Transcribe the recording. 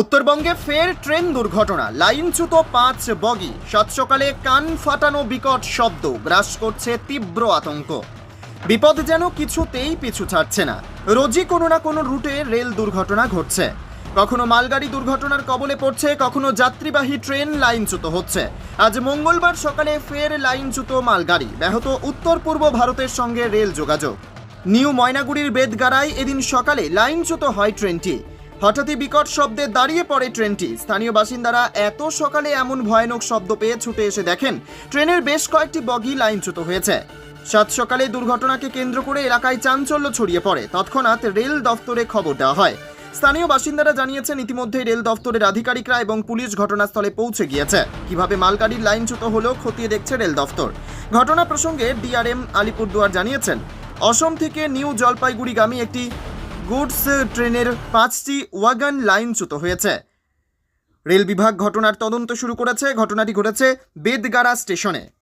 উত্তরবঙ্গে ফের ট্রেন দুর্ঘটনা, লাইনচ্যুত পাঁচ বগি। সাত সকালে কান ফাটানো বিকট শব্দ, গ্রাস করছে তীব্র আতঙ্ক। বিপদ যেন কিছুতেই পিছু ছাড়ছে না। রোজই কোনো না কোনো রুটে রেল দুর্ঘটনা ঘটছে। কখনো মালগাড়ি দুর্ঘটনার কবলে পড়ছে, কখনো যাত্রীবাহী ট্রেন লাইনচ্যুত হচ্ছে। আজ মঙ্গলবার সকালে ফের লাইনচ্যুত মালগাড়ি, ব্যাহত উত্তর পূর্ব ভারতের সঙ্গে রেল যোগাযোগ। নিউ ময়নাগুড়ির বেদগাড়ায় এদিন সকালে লাইনচ্যুত হয় ট্রেনটি। হঠাৎই বিকট শব্দে দাঁড়িয়ে পড়ে ট্রেনটি। স্থানীয় বাসিন্দারা এত সকালে এমন ভয়ানক শব্দ পেয়ে ছুটে এসে দেখেন, ট্রেনের বেশ কয়েকটি বগি লাইনচ্যুত হয়েছে। সাত সকালে দুর্ঘটনাকে কেন্দ্র করে এলাকায় চাঞ্চল্য ছড়িয়ে পড়ে। তৎক্ষণাৎ রেল দফতরে খবর দেওয়া হয়। স্থানীয় বাসিন্দারা জানিয়েছেন, ইতিমধ্যে রেল দফতরের আধিকারিকরা এবং পুলিশ ঘটনাস্থলে পৌঁছে গিয়েছে। কীভাবে মালগাড়ির লাইনচ্যুত হলো খতিয়ে দেখছে রেল দফতর। ঘটনা প্রসঙ্গে ডিআরএম আলিপুরদুয়ার জানিয়েছেন, অসম থেকে নিউ জলপাইগুড়িগামী একটি গুডস ট্রেনের পাঁচটি ওয়াগন লাইনচ্যুত হয়েছে। রেল বিভাগ ঘটনার তদন্ত শুরু করেছে। ঘটনাটি ঘটেছে বেদগাড়া স্টেশনে।